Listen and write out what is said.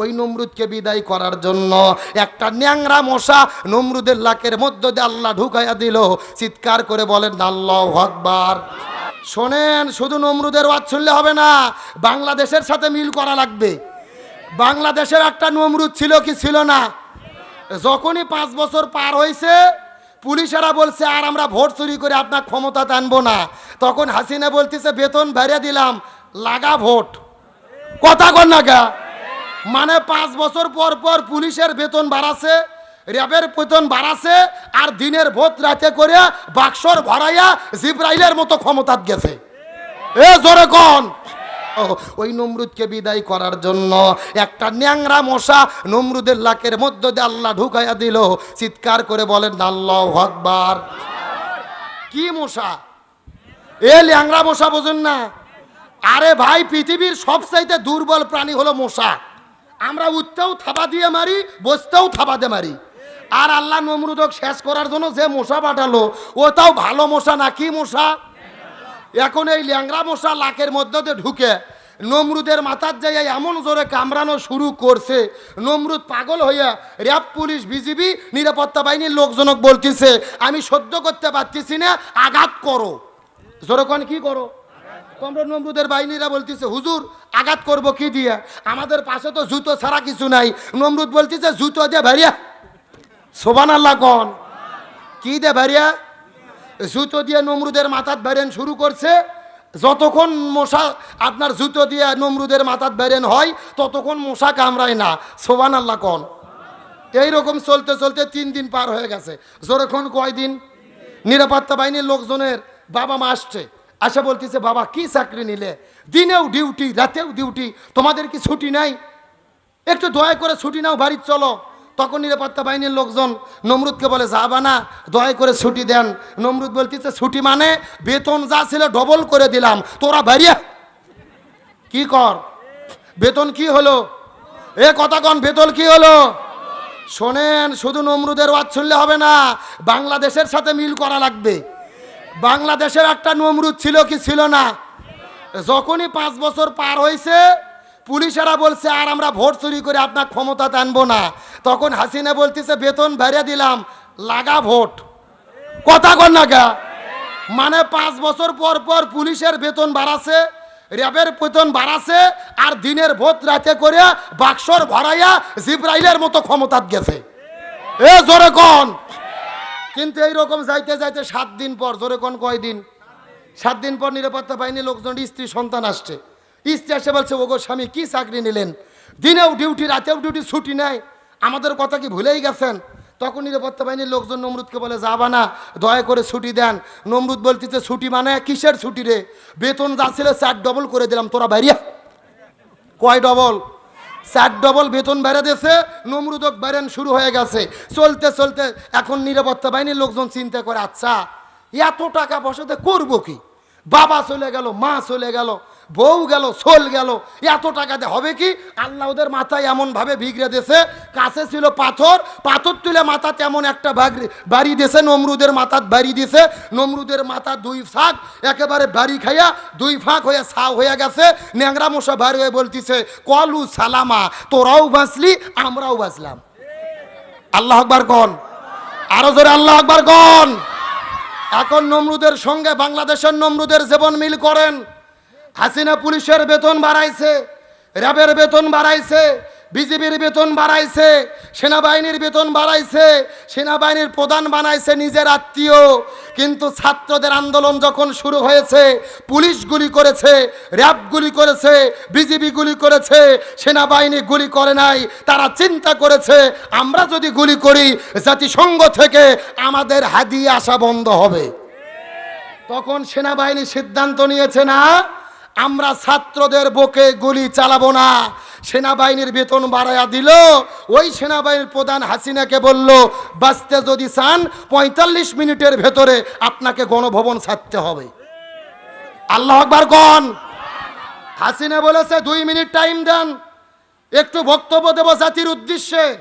ওই নমরুদকে বিদায় করার জন্য একটা ন্যাংরা মশা নমরুদের লাকের মধ্য দিয়ে আল্লাহ ঢুকাইয়া দিল। চিৎকার করে বলেন, আল্লাহ আকবার। শোনেন, শুধু নমরুদের ওয়াজ শুনলে হবে না, বাংলাদেশের সাথে মিল করা লাগবে। বাংলাদেশের একটা নমরুদ ছিল কি ছিল না? যখনই পাঁচ বছর পার হয়েছে পুলিশেরা বলছে, আর আমরা ভোট চুরি করে আপনার ক্ষমতা আনব না। তখন হাসিনা বলতেছে, বেতন বেড়ে দিলাম, লাগা ভোট। কথা কর না গা মানে পাঁচ বছর পর পর পুলিশের বেতন বাড়াছে, র্যাবের বেতন বাড়াছে, আর দিনের ভোট রাতে করে বাক্সর ভরাইয়া জিব্রাইলের মতো ক্ষমতা গেছে। এ জোরে কন। ওই নমরুদকে বিদায় করার জন্য একটা ন্যাংরা মশা নমরুদের লাকের মধ্য দিয়ে আল্লাহ ঢুকাইয়া দিল। চিৎকার করে বলেন, আল্লাহ আকবার। কি মশা? এ ল্যাংরা মশা বোঝেন না। আরে ভাই, পৃথিবীর সবচাইতে দুর্বল প্রাণী হলো মশা। আমরা উঠতেও থাবা দিয়ে মারি, বসতেও থাবা দিয়ে মারি। আর আল্লাহ নমরুদক শেষ করার জন্য যে মশা পাঠালো, ওটাও ভালো মশা না কি মশা? এখন এই ল্যাংরা মশা লাকের মধ্যে ঢুকে, নমরুদের মাথার জায়গায় এমন জোরে কামড়ানো শুরু করছে, নমরুদ পাগল হইয়া র্যাব পুলিশ, বিজিবি, নিরাপত্তা বাহিনীর লোকজনক বলতেছে, আমি সহ্য করতে পারতেছি না, আঘাত করো। জোরে কোন, কি করো? তোমরা নমরুদের বাহিনীরা বলতেছে, হুজুর, আঘাত করব কি দিয়ে? আমাদের পাশে তো জুতো ছাড়া কিছু নাই। নমরুদ বলতেছে, জুতো দিয়ে ভারিয়া সোবান আল্লাহ কন। কি দে ভারিয়া জুতো দিয়ে নমরুদের মাথাত বেরেন শুরু করছে। যতক্ষণ মশা আপনার জুতো দিয়ে নমরুদের মাথাত বেরেন হয়, ততক্ষণ মশা কামড়ায় না। সোবান আল্লাহ কন। এইরকম চলতে চলতে তিন দিন পার হয়ে গেছে। যখন কয়দিন? নিরাপত্তা বাহিনীর লোকজনের বাবা মা আসছে। আসে বলতেছে, বাবা, কি চাকরি নিলে? দিনেও ডিউটি, রাতেও ডিউটি, তোমাদের কি ছুটি নাই? একটু দয়া করে ছুটি নাও বাড়ির চলো। তখন নিরাপত্তা বাহিনীর লোকজন নমরুদকে বলে, যাবা না, দয়া করে ছুটি দেন। নমরুদ বলতেছে, ছুটি মানে বেতন যা ছিল ডবল করে দিলাম, তোরা বাড়িয়া কি কর? বেতন কি হলো? এ কথা কন, বেতন কি হলো? শোনেন, শুধু নমরুদের ওয়াজ শুনলে হবে না, বাংলাদেশের সাথে মিল করা লাগবে। বাংলাদেশের একটা নমরুদ ছিল কি ছিল না? যখনই পাঁচ বছর পার হয়েছে, পুলিশেরা বলছে, আর আমরা ভোট চুরি করে আপনার ক্ষমতা আনব না। তখন হাসিনা বলতেছে, বেতন বেড়ে দিলাম, লাগা ভোট। কথা কর না গা মানে পাঁচ বছর পর পর পুলিশের বেতন বাড়াছে র্যাবের বেতন বাড়াছে আর দিনের ভোট রাতে করে বাক্সর ভরাইয়া জিব্রাইলের মতো ক্ষমতা গেছে। এ জোরে কন। কিন্তু এইরকম যাইতে যাইতে সাত দিন পর, জোরে কোন কয় দিন? সাত দিন পর নিরাপত্তা বাহিনী লোকজন, স্ত্রী, সন্তান আসছে। স্ত্রী এসে বলছে, ওগো স্বামী, কি চাকরি নিলেন? দিনেও ডিউটি রাতেও ডিউটি ছুটি নেয় আমাদের কথা কি ভুলেই গেছেন? তখন নিরাপত্তা বাহিনীর লোকজন নমরুদকে বলে, যাবা না, দয়া করে ছুটি দেন। নমরুদ বলতেছে, ছুটি মানে কিসের ছুটি রে? বেতন যা ছিল চার ডবল করে দিলাম, তোরা বাইরিয়া কয় ডবল চার ডবল বেতন বেড়ে দিয়েছে, নমরুদক বেরেন শুরু হয়ে গেছে। চলতে চলতে এখন নিরাপত্তা বাহিনীর লোকজন চিন্তা করে আচ্ছা এত টাকা বসাতে করব কি? বাবা চলে গেল, মা চলে গেল বউ গেল সোল গেল, এত টাকাতে হবে কি? আল্লাহ ওদের মাথায় এমন ভাবে বিগড়ে দিয়েছে, কাছে ছিল পাথর পাথর তুলে মাথা এমন একটা বাড়ি দিয়েছে, নমরুদের মাথাত বাড়ি দিছে নমরুদের মাথা দুই ফাঁক, একেবারে বাড়ি খাইয়া দুই ফাঁক হয়ে ছাও হয়ে গেছে, ন্যাংরা মশা বাড়ি হয়ে বলতিছে, কলু সালামা, তোরাও বাঁচলি, আমরাও বাঁচলাম। আল্লাহ আকবার কন। আরও জোরে আল্লাহ আকবার কন। এখন নমরুদের সঙ্গে বাংলাদেশের নমরুদের জীবন মিল করেন। হাসিনা পুলিশের বেতন বাড়াইছে, র্যাবের বেতন বাড়াইছে বিজেপির বেতন বাড়াইছে, সেনাবাহিনীর বেতন বাড়াইছে, সেনাবাহিনীর প্রধান বানাইছে নিজের আত্মীয়। কিন্তু ছাত্রদের আন্দোলন যখন শুরু হয়েছে, পুলিশ গুলি করেছে, র্যাব গুলি করেছে বিজেপি গুলি করেছে, সেনাবাহিনী গুলি করে নাই, তারা চিন্তা করেছে, আমরা যদি গুলি করি, জাতিসংঘ থেকে আমাদের হাদিয়ে আসা বন্ধ হবে। তখন সেনাবাহিনী সিদ্ধান্ত নিয়েছে না আমরা ছাত্রদের বুকে গুলি চালাবো না। সেনাবাহিনীর বেতন বাড়াইয়া দিল। ওই সেনাবাহিনীর প্রধান হাসিনাকে বলল, বাঁচতে যদি চান, পঁয়তাল্লিশ মিনিটের ভেতরে আপনাকে গণভবন ছাড়তে হবে। আল্লাহ আকবার কন। হাসিনা বলেছে, দুই মিনিট টাইম দেন। একটু বক্তব্য দেব জাতির উদ্দেশ্যে।